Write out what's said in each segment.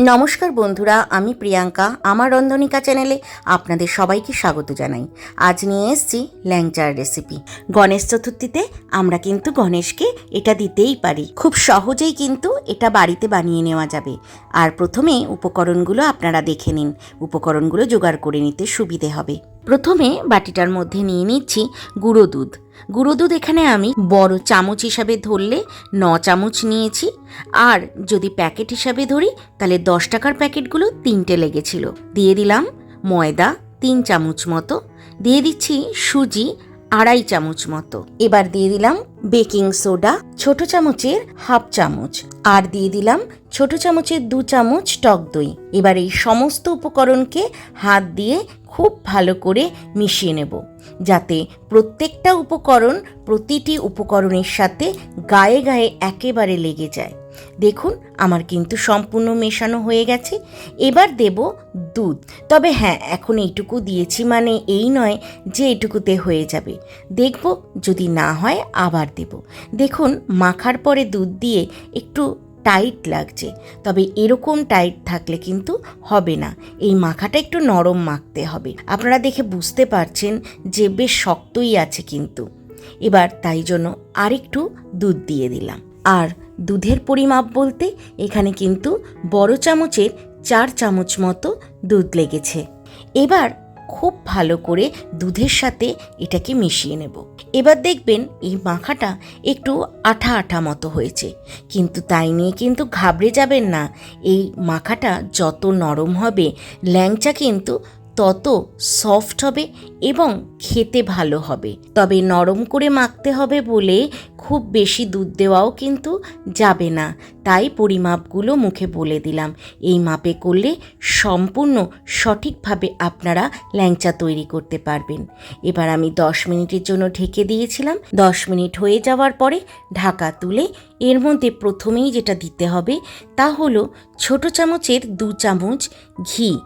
নমস্কার বন্ধুরা, আমি প্রিয়াঙ্কা, আমার রন্ধনিকা চ্যানেলে আপনাদের সবাইকে স্বাগত জানাই। আজ নিয়ে এসছি ল্যাংচার রেসিপি। গণেশ চতুর্থীতে আমরা কিন্তু গণেশকে এটা দিতেই পারি। খুব সহজেই কিন্তু এটা বাড়িতে বানিয়ে নেওয়া যাবে। আর প্রথমে উপকরণগুলো আপনারা দেখে নিন। উপকরণগুলো জোগাড় করে নিতে সুবিধে হবে। প্রথমে বাটিটার মধ্যে নিয়ে নিচ্ছি গুঁড়ো দুধ। গুঁড়ো দুধ এখানে আমি বড় চামচ হিসাবে ধরলে ন চামচ নিয়েছি। আর যদি প্যাকেট হিসাবে ধরি, তাহলে দশ টাকার প্যাকেটগুলো তিনটে লেগেছিল। দিয়ে দিলাম ময়দা তিন চামচ মতো। দিয়ে দিচ্ছি সুজি আড়াই চামচ মতো। এবার দিয়ে দিলাম বেকিং সোডা, ছোট চামচের হাফ চামচ। আর দিয়ে দিলাম ছোট চামচের দু চামচ টক দই। এবার এই সমস্ত উপকরণকে হাত দিয়ে খুব ভালো করে মিশিয়ে নেব। যাতে প্রত্যেকটা উপকরণ প্রতিটি উপকরণের সাথে গায়ে গায়ে একেবারে লেগে যায়। দেখুন, আমার কিন্তু সম্পূর্ণ মেশানো হয়ে গেছে। এবার দেব দুধ। তবে হ্যাঁ এখন এইটুকু দিয়েছি মানে এই নয় যে এইটুকুতে হয়ে যাবে। দেখব, যদি না হয় আবার দেব। দেখুন, মাখার পরে দুধ দিয়ে একটু টাইট লাগছে। তবে এরকম টাইট থাকলে কিন্তু হবে না। এই মাখাটা একটু নরম মাখতে হবে। আপনারা দেখে বুঝতে পারছেন যে বেশ শক্তই আছে কিন্তু। এবার তাই জন্য আরেকটু দুধ দিয়ে দিলাম। আর দুধের পরিমাপ বলতে এখানে কিন্তু বড় চামচের চার চামচ মতো দুধ লেগেছে। এবার খুব ভালো করে দুধের সাথে এটাকে মিশিয়ে নেব। এবার দেখবেন এই মাখাটা একটু আঠা আঠা মতো হয়েছে। কিন্তু তাই নিয়ে কিন্তু ঘাবড়ে যাবেন না। এই মাখাটা যত নরম হবে, ল্যাংচা কিন্তু তত সফট হবে এবং খেতে ভালো হবে। তবে নরম করে মাখতে হবে বলে খুব বেশি দুধ দেওয়াও কিন্তু যাবে না। তাই পরিমাপগুলো মুখে বলে দিলাম। এই মাপে করলে সম্পূর্ণ সঠিকভাবে আপনারা ল্যাংচা তৈরি করতে পারবেন। এবার আমি দশ মিনিটের জন্য ঢেকে দিয়েছিলাম। দশ মিনিট হয়ে যাওয়ার পরে ঢাকা তুলে এর মধ্যে প্রথমেই যেটা দিতে হবে তা হলো ছোট চামচের দু চামচ ঘি।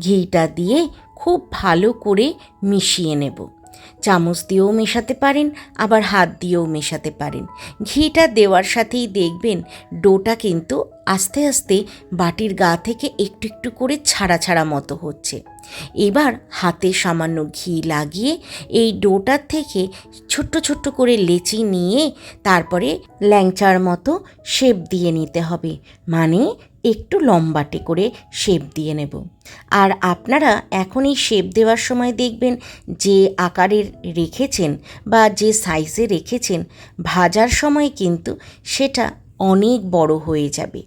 ঘিটা দিয়ে খুব ভালো করে মিশিয়ে নেব। চামচ দিয়েও মেশাতে পারেন, আবার হাত দিয়েও মেশাতে পারেন। ঘিটা দেওয়ার সাথেই দেখবেন ডোটা কিন্তু আস্তে আস্তে বাটির গা থেকে একটু একটু করে ছাড়া ছাড়া মতো হচ্ছে। এবার হাতে সামান্য ঘি লাগিয়ে এই ডোটার থেকে ছোট্ট ছোট্ট করে লেচি নিয়ে তারপরে ল্যাংচার মতো শেপ দিয়ে নিতে হবে। মানে একটু লম্বাটে করে শেপ দিয়ে নেব। আর আপনারা এখন এই শেপ দেওয়ার সময় দেখবেন যে আকারের রেখেছেন বা যে সাইজে রেখেছেন, ভাজার সময় কিন্তু সেটা অনেক বড় হয়ে যাবে।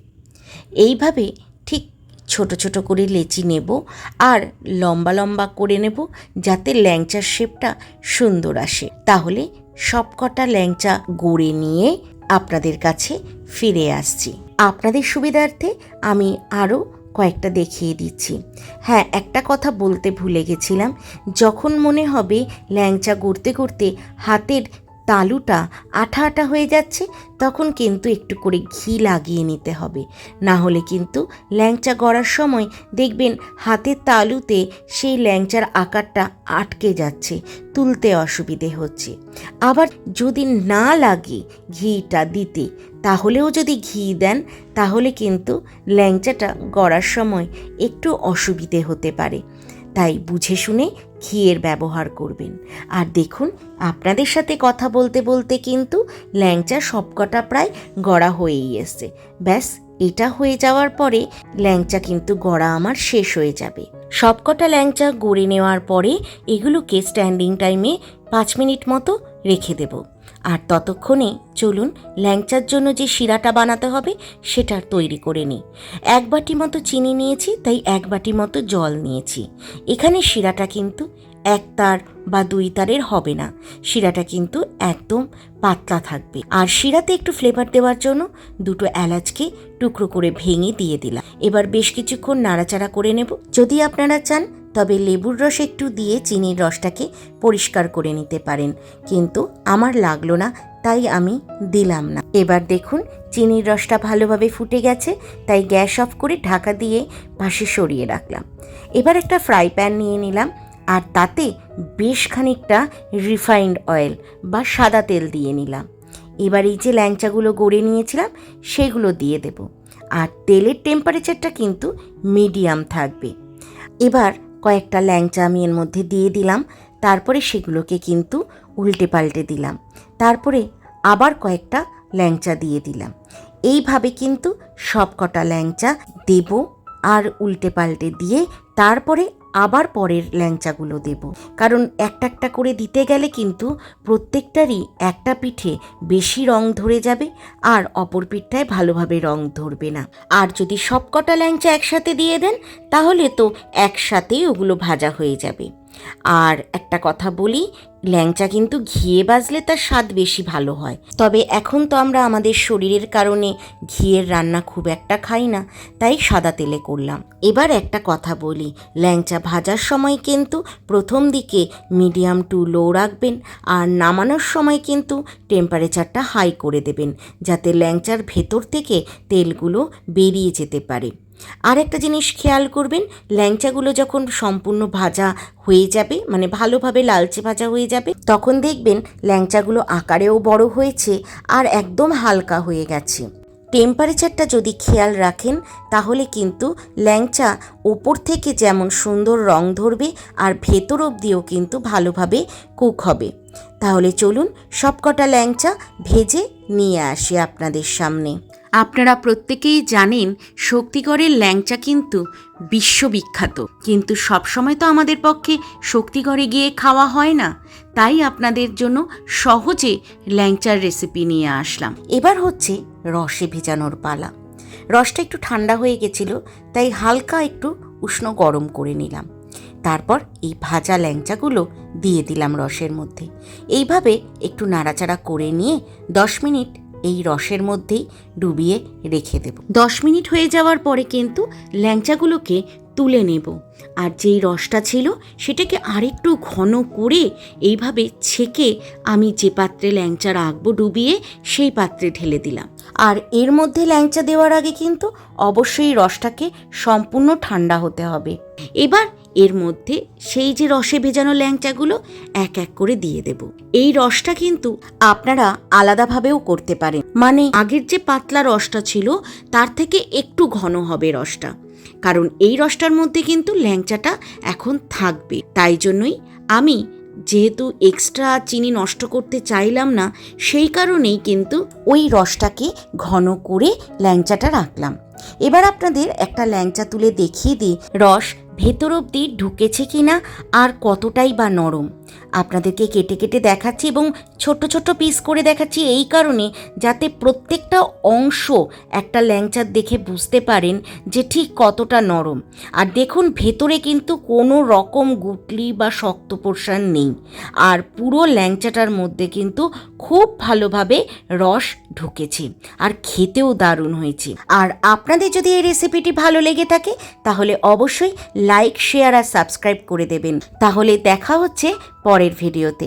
এইভাবে ঠিক ছোট ছোট করে লেচি নেব আর লম্বা লম্বা করে নেব যাতে ল্যাংচার শেপটা সুন্দর আসে। তাহলে সবকটা ল্যাংচা গড়ে নিয়ে আপনাদের কাছে ফিরে আসছি। আপনাদের সুবিধার্থে আমি আরও কয়েকটা দেখিয়ে দিচ্ছি। হ্যাঁ একটা কথা বলতে ভুলে গেছিলাম। যখন মনে হবে ল্যাংচা করতে করতে হাতের তালুটা আঠা আঠা হয়ে যাচ্ছে, তখন কিন্তু একটু করে ঘি লাগিয়ে নিতে হবে। না হলে কিন্তু ল্যাংচা গড়ার সময় দেখবেন হাতের তালুতে সেই ল্যাংচার আকারটা আটকে যাচ্ছে, তুলতে অসুবিধে হচ্ছে। আবার যদি না লাগে ঘিটা দিতে, তাহলেও যদি ঘি দেন, তাহলে কিন্তু ল্যাংচাটা গড়ার সময় একটু অসুবিধে হতে পারে। তাই বুঝে শুনে ঘিয়ের ব্যবহার করবেন। আর দেখুন, আপনাদের সাথে কথা বলতে বলতে কিন্তু ল্যাংচা সবকটা প্রায় গড়া হয়েই এসছে। ব্যাস, এটা হয়ে যাওয়ার পরে ল্যাংচা কিন্তু গড়া আমার শেষ হয়ে যাবে। সবকটা ল্যাংচা গড়ে নেওয়ার পরে এগুলোকে স্ট্যান্ডিং টাইমে পাঁচ মিনিট মতো রেখে দেব। আর ততক্ষণে চলুন ল্যাংচার জন্য যে শিরাটা বানাতে হবে সেটা তৈরি করে নিই। এক বাটি মতো চিনি নিয়েছি, তাই এক বাটি মতো জল নিয়েছি। এখানে শিরাটা কিন্তু এক তার বা দুই তারের হবে না। শিরাটা কিন্তু একদম পাতলা থাকবে। আর শিরাতে একটু ফ্লেভার দেওয়ার জন্য দুটো এলাচকে টুকরো করে ভেঙে দিয়ে দিলাম। এবার বেশ কিছুক্ষণ নাড়াচাড়া করে নেব। যদি আপনারা চান, তবে লেবুর রস একটু দিয়ে চিনির রসটাকে পরিষ্কার করে নিতে পারেন। কিন্তু আমার লাগল না, তাই আমি দিলাম না। এবার দেখুন, চিনির রসটা ভালোভাবে ফুটে গেছে, তাই গ্যাস অফ করে ঢাকা দিয়ে পাশে সরিয়ে রাখলাম। এবার একটা ফ্রাই প্যান নিয়ে নিলাম। আর তাতে বেশ খানিকটা রিফাইন্ড অয়েল বা সাদা তেল দিয়ে নিলাম। এবার এই যে ল্যাংচাগুলো গড়ে নিয়েছিলাম, সেগুলো দিয়ে দেব। আর তেলের টেম্পারেচারটা কিন্তু মিডিয়াম থাকবে। এবার কয়েকটা ল্যাংচা আমি এর মধ্যে দিয়ে দিলাম, তারপরে সেগুলোকে কিন্তু উল্টে পাল্টে দিলাম। তারপরে আবার কয়েকটা ল্যাংচা দিয়ে দিলাম। এইভাবে কিন্তু সব কটা ল্যাংচা দেব আর উল্টে পাল্টে দিয়ে তারপরে আবার পরের ল্যাংচাগুলো দেব। কারণ একটা একটা করে দিতে গেলে কিন্তু প্রত্যেকটারই একটা পিঠে বেশি রং ধরে যাবে আর অপর পিঠটায় ভালোভাবে রং ধরবে না। আর যদি সবকটা ল্যাংচা একসাথে দিয়ে দেন, তাহলে তো একসাথেই ওগুলো ভাজা হয়ে যাবে। আর একটা কথা বলি, ল্যাংচা কিন্তু ঘিয়ে বাজলে তার স্বাদ বেশি ভালো হয়। তবে এখন তো আমরা আমাদের শরীরের কারণে ঘিয়ের রান্না খুব একটা খাই না, তাই সাদা তেলে করলাম। এবার একটা কথা বলি, ল্যাংচা ভাজার সময় কিন্তু প্রথম দিকে মিডিয়াম টু লো রাখবেন আর নামানোর সময় কিন্তু টেম্পারেচারটা হাই করে দেবেন, যাতে ল্যাংচার ভেতর থেকে তেলগুলো বেরিয়ে যেতে পারে। আর একটা জিনিস খেয়াল করবেন, ল্যাংচাগুলো যখন সম্পূর্ণ ভাজা হয়ে যাবে মানে ভালোভাবে লালচে ভাজা হয়ে যাবে, তখন দেখবেন ল্যাংচাগুলো আকারেও বড় হয়েছে আর একদম হালকা হয়ে গেছে। টেম্পারেচারটা যদি খেয়াল রাখেন, তাহলে কিন্তু ল্যাংচা ওপর থেকে যেমন সুন্দর রং ধরবে আর ভেতর অবধিও কিন্তু ভালোভাবে কুক হবে। তাহলে চলুন সবকটা ল্যাংচা ভেজে নিয়ে আসি আপনাদের সামনে। আপনারা প্রত্যেকেই জানেন শক্তিগড়ের ল্যাংচা কিন্তু বিশ্ববিখ্যাত। কিন্তু সবসময় তো আমাদের পক্ষে শক্তিগড়ে গিয়ে খাওয়া হয় না। তাই আপনাদের জন্য সহজে ল্যাংচার রেসিপি নিয়ে আসলাম। এবার হচ্ছে রসে ভেজানোর পালা। রসটা একটু ঠান্ডা হয়ে গেছিল, তাই হালকা একটু উষ্ণ গরম করে নিলাম। তারপর এই ভাজা ল্যাংচাগুলো দিয়ে দিলাম রসের মধ্যে। এইভাবে একটু নাড়াচাড়া করে নিয়ে দশ মিনিট এই রসের মধ্যেই ডুবিয়ে রেখে দেব। দশ মিনিট হয়ে যাওয়ার পরে কিন্তু ল্যাংচাগুলোকে তুলে নেব। আর যেই রসটা ছিল সেটাকে আরেকটু ঘন করে এইভাবে ছেঁকে আমি যে পাত্রে ল্যাংচা রাখব ডুবিয়ে সেই পাত্রে ঢেলে দিলাম। আর এর মধ্যে ল্যাংচা দেওয়ার আগে কিন্তু অবশ্যই রসটাকে সম্পূর্ণ ঠান্ডা হতে হবে। এবার এর মধ্যে সেই যে রসে ভেজানো ল্যাংচাগুলো এক এক করে দিয়ে দেব। এই রসটা কিন্তু আপনারা আলাদাভাবেও করতে পারেন। মানে আগের যে পাতলা রসটা ছিল, তার থেকে একটু ঘন হবে রসটা। কারণ এই রসটার মধ্যে কিন্তু ল্যাংচাটা এখন থাকবে। তাই জন্যই আমি যেহেতু এক্সট্রা চিনি নষ্ট করতে চাইলাম না, সেই কারণেই কিন্তু ওই রসটাকে ঘন করে ল্যাংচাটা রাখলাম। এবার আপনাদের একটা ল্যাংচা তুলে দেখিয়ে দিই। রস ভেতর অবধি ঢুকেছে কিনা আর কতটাই বা নরম। আপনাদেরকে কেটে কেটে দেখাচ্ছি এবং ছোট ছোট পিস করে দেখাচ্ছি এই কারণে যাতে প্রত্যেকটা অংশ একটা ল্যাংচার দেখে বুঝতে পারেন যে ঠিক কতটা নরম। আর দেখুন, ভেতরে কিন্তু কোনো রকম গুটলি বা শক্ত পোর্শন নেই। আর পুরো ল্যাংচাটার মধ্যে কিন্তু খুব ভালোভাবে রস ঢুকেছে আর খেতেও দারুণ হয়েছে। আর আপনাদের যদি এই রেসিপিটি ভালো লেগে থাকে, তাহলে অবশ্যই লাইক শেয়ার আর সাবস্ক্রাইব করে দেবেন। তাহলে দেখা হচ্ছে পরের ভিডিওতে।